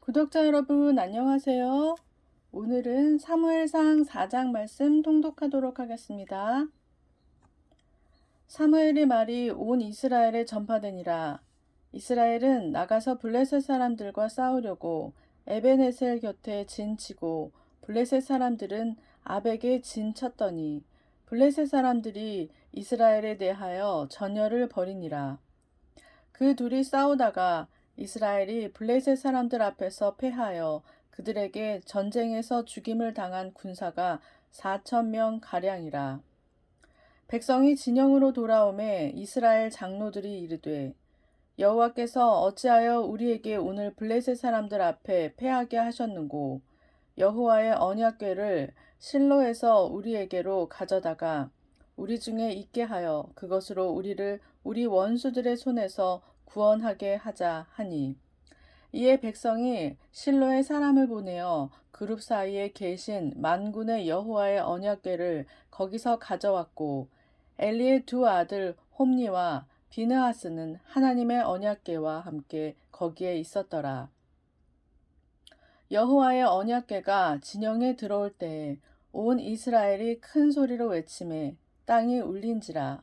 구독자 여러분 안녕하세요. 오늘은 사무엘상 4장 말씀 통독하도록 하겠습니다. 사무엘의 말이 온 이스라엘에 전파되니라. 이스라엘은 나가서 블레셋 사람들과 싸우려고 에베네셀 곁에 진치고 블레셋 사람들은 아벡에 진쳤더니 블레셋 사람들이 이스라엘에 대하여 전열을 벌이니라. 그 둘이 싸우다가 이스라엘이 블레셋 사람들 앞에서 패하여 그들에게 전쟁에서 죽임을 당한 군사가 4천 명 가량이라. 백성이 진영으로 돌아오매 이스라엘 장로들이 이르되 여호와께서 어찌하여 우리에게 오늘 블레셋 사람들 앞에 패하게 하셨는고 여호와의 언약궤를 실로에서 우리에게로 가져다가 우리 중에 있게 하여 그것으로 우리를 우리 원수들의 손에서 구원하게 하자 하니 이에 백성이 실로의 사람을 보내어 그룹 사이에 계신 만군의 여호와의 언약궤를 거기서 가져왔고 엘리의 두 아들 홈니와 비느하스는 하나님의 언약궤와 함께 거기에 있었더라. 여호와의 언약궤가 진영에 들어올 때에 온 이스라엘이 큰 소리로 외침에 땅이 울린지라.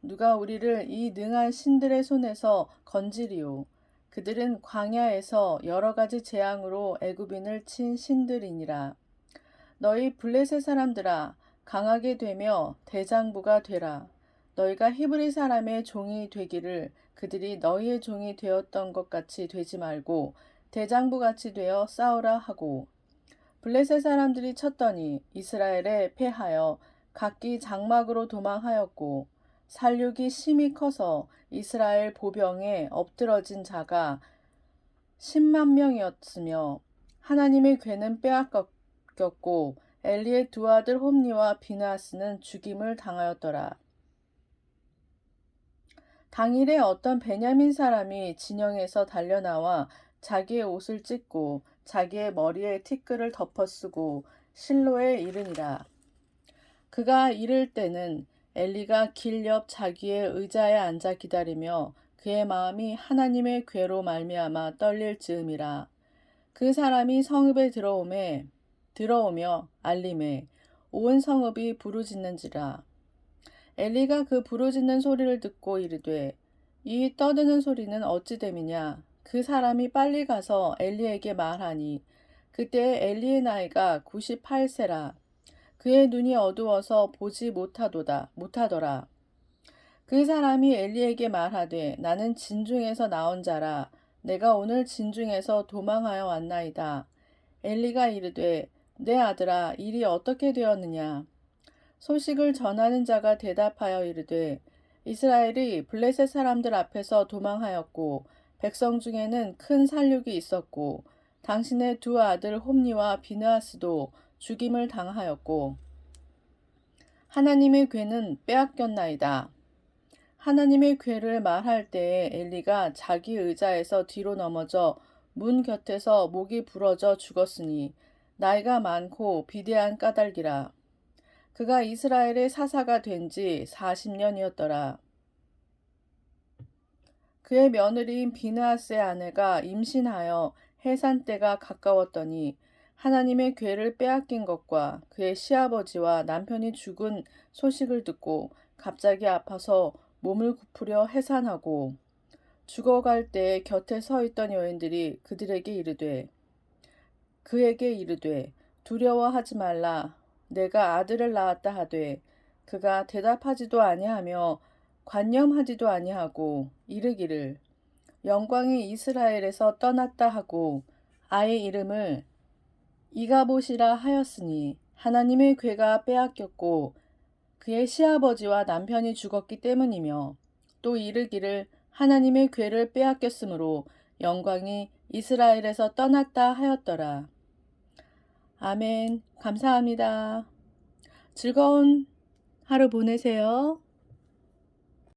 누가 우리를 이 능한 신들의 손에서 건지리오. 그들은 광야에서 여러 가지 재앙으로 애굽인을 친 신들이니라. 너희 블레셋 사람들아 강하게 되며 대장부가 되라. 너희가 히브리 사람의 종이 되기를 그들이 너희의 종이 되었던 것 같이 되지 말고 대장부 같이 되어 싸우라 하고 블레셋 사람들이 쳤더니 이스라엘에 패하여 각기 장막으로 도망하였고 살육이 심히 커서 이스라엘 보병에 엎드러진 자가 10만 명이었으며 하나님의 괴는 빼앗겼고 엘리의 두 아들 홈니와 비나스는 죽임을 당하였더라. 당일에 어떤 베냐민 사람이 진영에서 달려나와 자기의 옷을 찢고 자기의 머리에 티끌을 덮어쓰고 실로에 이르니라. 그가 이를 때는 엘리가 길 옆 자기의 의자에 앉아 기다리며 그의 마음이 하나님의 괴로 말미암아 떨릴 즈음이라. 그 사람이 성읍에 들어오매 들어오며 알림에 온 성읍이 부르짖는지라. 엘리가 그 부르짖는 소리를 듣고 이르되 이 떠드는 소리는 어찌 됨이냐 그 사람이 빨리 가서 엘리에게 말하니 그때 엘리의 나이가 98세라 그의 눈이 어두워서 보지 못하도다 못하더라. 그 사람이 엘리에게 말하되 나는 진중에서 나온 자라. 내가 오늘 진중에서 도망하여 왔나이다. 엘리가 이르되 내 아들아 일이 어떻게 되었느냐? 소식을 전하는 자가 대답하여 이르되 이스라엘이 블레셋 사람들 앞에서 도망하였고 백성 중에는 큰 살육이 있었고 당신의 두 아들 홈니와 비느하스도 죽임을 당하였고 하나님의 괴는 빼앗겼나이다. 하나님의 괴를 말할 때에 엘리가 자기 의자에서 뒤로 넘어져 문 곁에서 목이 부러져 죽었으니 나이가 많고 비대한 까닭이라. 그가 이스라엘의 사사가 된 지 40년이었더라. 그의 며느리인 비느하스의 아내가 임신하여 해산 때가 가까웠더니 하나님의 괴를 빼앗긴 것과 그의 시아버지와 남편이 죽은 소식을 듣고 갑자기 아파서 몸을 굽으려 해산하고 죽어갈 때 곁에 서 있던 여인들이 그들에게 이르되 그에게 이르되 두려워하지 말라. 내가 아들을 낳았다 하되 그가 대답하지도 아니하며 관념하지도 아니하고 이르기를 영광이 이스라엘에서 떠났다 하고 아이 이름을 이가봇이라 하였으니 하나님의 괴가 빼앗겼고 그의 시아버지와 남편이 죽었기 때문이며 또 이르기를 하나님의 괴를 빼앗겼으므로 영광이 이스라엘에서 떠났다 하였더라. 아멘. 감사합니다. 즐거운 하루 보내세요.